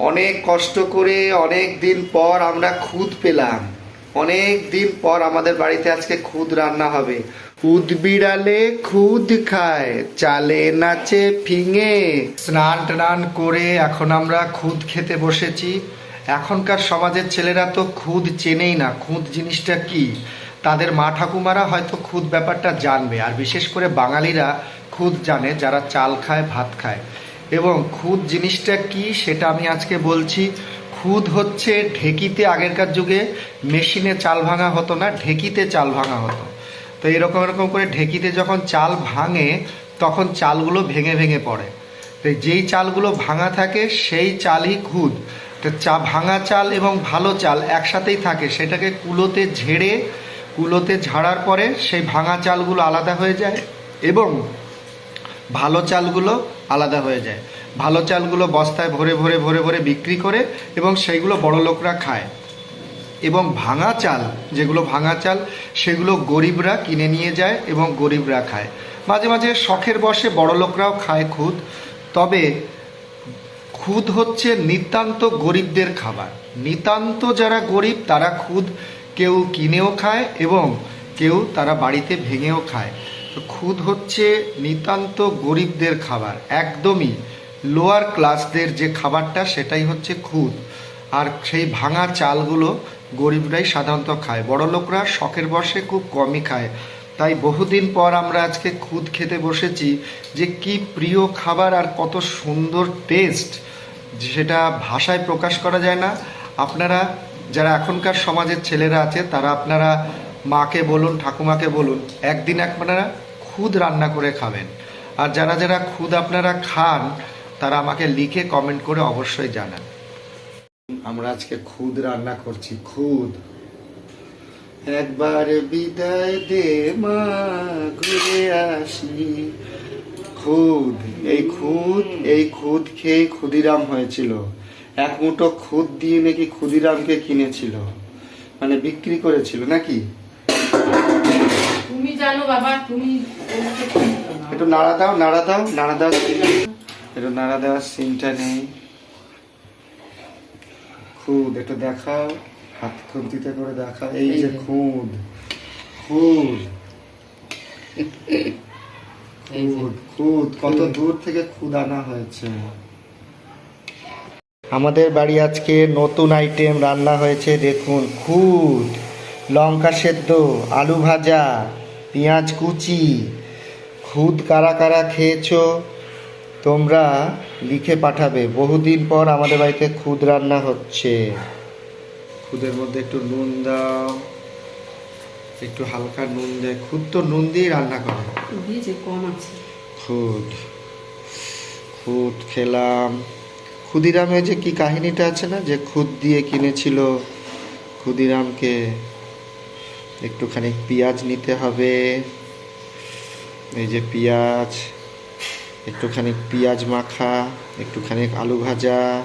অনেক কষ্ট করে অনেক দিন পর আমরা খুদ পেলাম। অনেক দিন পর আমাদের বাড়িতে আজকে খুদ রান্না হবে। খুদ বিড়ালে খুদ খায়, চালে নাচে ফিঙে। স্নান টান করে এখন আমরা খুদ খেতে বসেছি। এখনকার সমাজের ছেলেরা তো খুদ চেনেই না। খুদ জিনিসটা কি? তাদের মা ঠাকুমারা হয়তো খুদ ব্যাপারটা জানবে। আর বিশেষ করে বাঙালিরা খুদ জানে, যারা চাল খায়, ভাত খায়। এবং খুদ জিনিসটা কি সেটা আমি আজকে বলছি। খুদ হচ্ছে ঢেকিতে আগেরকার যুগে মেশিনে চাল ভাঙা হতো না, ঢেকিতে চাল ভাঙা হতো। তো এরকম এরকম করে ঢেকিতে যখন চাল ভাঙে, তখন চালগুলো ভেঙে ভেঙে পড়ে। তো যেই চালগুলো ভাঙা থাকে, সেই চালই খুদ। তো চা, ভাঙা চাল এবং ভালো চাল একসাথেই থাকে। সেটাকে কুলোতে ঝেড়ে, কুলোতে ঝাড়ার পরে সেই ভাঙা চালগুলো আলাদা হয়ে যায় এবং ভালো চালগুলো আলাদা হয়ে যায়। ভালো চালগুলো বস্তায় ভরে ভরে ভরে ভরে বিক্রি করে এবং সেইগুলো বড় লোকরা খায়। এবং ভাঙা চাল, যেগুলো ভাঙা চাল, সেগুলো গরিবরা কিনে নিয়ে যায় এবং গরিবরা খায়। মাঝে মাঝে শখের বসে বড় লোকরাও খায় খুদ। তবে খুদ হচ্ছে নিতান্ত গরিবদের খাবার। নিতান্ত যারা গরিব, তারা খুদ কেউ কিনেও খায় এবং কেউ তারা বাড়িতে ভেঙেও খায়। খুদ হচ্ছে নিতান্ত গরিবদের খাবার, একদমই লোয়ার ক্লাসদের যে খাবারটা, সেটাই হচ্ছে খুদ। আর সেই ভাঙা চালগুলো গরিবরাই সাধারণত খায়। বড় লোকরা শখের বসে খুব কমই খায়। তাই বহুদিন পর আমরা আজকে খুদ খেতে বসেছি যে কি প্রিয় খাবার আর কত সুন্দর টেস্ট সেটা ভাষায় প্রকাশ করা যায় না। আপনারা, যারা এখনকার সমাজের ছেলেরা আছে, তারা আপনারা মাকে বলুন, ঠাকুমাকে বলুন, একদিন আপনারা খুদ রান্না করে খাবেন। আর যারা যারা খুদ আপনারা খান, তারা আমাকে লিখে কমেন্ট করে অবশ্যই জানান। আমরা আজকে খুদ রান্না করছি, খুদ। একবার বিদায় দে মা, ঘুরে আসি খুদ, এই খুদ এই খুদ খেয়ে ক্ষুদিরাম হয়েছিল। এক মুঠো খুদ দিয়ে নাকি ক্ষুদিরামকে কিনেছিল। মানে বিক্রি করেছিল, নাকি? জানো বাবা তুমি। একটু নাড়া দাও নাড়া দাও নাড়া দাও। একটু নাড়া দেওয়ার সিনটা নেই। খুদ একটু দেখাও। হাত খুন্তিতে করে দেখাও। এই যে খুদ খুদ। খুদ খুদ কত দূর থেকে খুদ আনা হয়েছে। আমাদের বাড়ি আজকে নতুন আইটেম রান্না হয়েছে দেখুন খুদ লঙ্কা সেদ্ধ আলু ভাজা। পেঁয়াজ কুচি। খুদ কারা কারা খেয়েছো তোমরা লিখে পাঠাবে। বহুদিন পর আমাদের বাড়িতে খুদ রান্না হচ্ছে। খুদের মধ্যে একটু নুন দাও একটু হালকা নুন দেয় খুদ তো নুন দিয়ে রান্না করে। কম আছে। খুদ খুদ খেলাম। ক্ষুদিরামের যে কি কাহিনীটা আছে না যে খুদ দিয়ে কিনেছিল ক্ষুদিরামকে? একটুখানি পেঁয়াজ নিতে হবে। এই যে পেঁয়াজ, একটুখানি পেঁয়াজ মাখা, একটুখানি আলু ভাজা,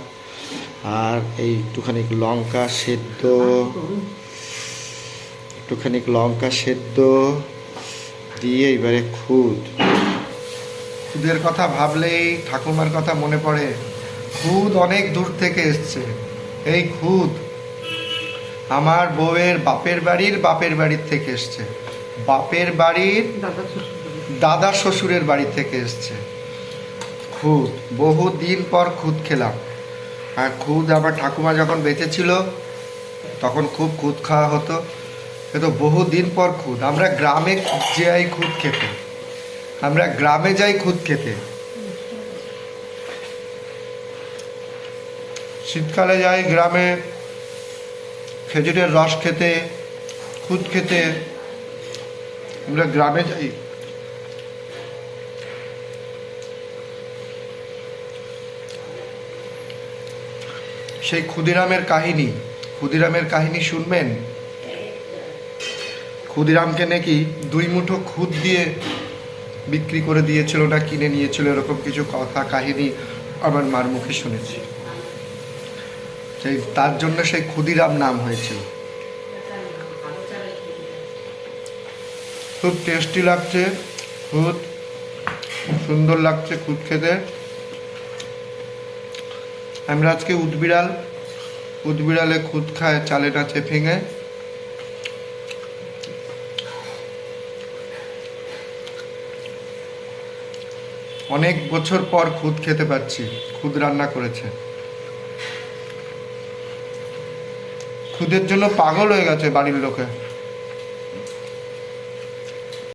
আর এই একটুখানি লঙ্কা সেদ্ধ। একটুখানি লঙ্কা সেদ্ধ দিয়ে এবারে খুদ। খুদের কথা ভাবলেই ঠাকুমার কথা মনে পড়ে। খুদ অনেক দূর থেকে এসছে। এই খুদ আমার বউয়ের বাপের বাড়ির বাপের বাড়ির থেকে এসছে। বাপের বাড়ির দাদা শ্বশুরের বাড়ি থেকে এসছে। খুদ বহু দিন পর খুদ খেলাম। আর খুদ আমার ঠাকুমা যখন বেঁচে ছিল তখন খুব খুদ খাওয়া হতো। কিন্তু বহু দিন পর খুদ। আমরা গ্রামে যাই খুদ খেতে। আমরা গ্রামে যাই খুদ খেতে। শীতকালে যাই গ্রামে খেজুরের রস খেতে, খুদ খেতে, আমরা গ্রামে যাই। সেই ক্ষুদিরামের কাহিনী ক্ষুদিরামের কাহিনী শুনবেন? ক্ষুদিরামকে নাকি দুই মুঠো খুদ দিয়ে বিক্রি করে দিয়েছিল না কিনে নিয়েছিল, এরকম কিছু কথা, কাহিনী আমার মার মুখে শুনেছি। সেই তার জন্য সেই ক্ষুদিরাম নাম হয়েছিল। খুব টেস্টি লাগছে, খুদ, সুন্দর লাগছে খুদ খেতে। আমরা আজকে উদবিড়াল, উদবিড়ালে খুদ খায়, চালে নাচে ভেঙে অনেক বছর পর খুদ খেতে পাচ্ছি, খুদ রান্না করেছে। খুদের জন্য পাগল হয়ে গেছে বাড়ির লোকে।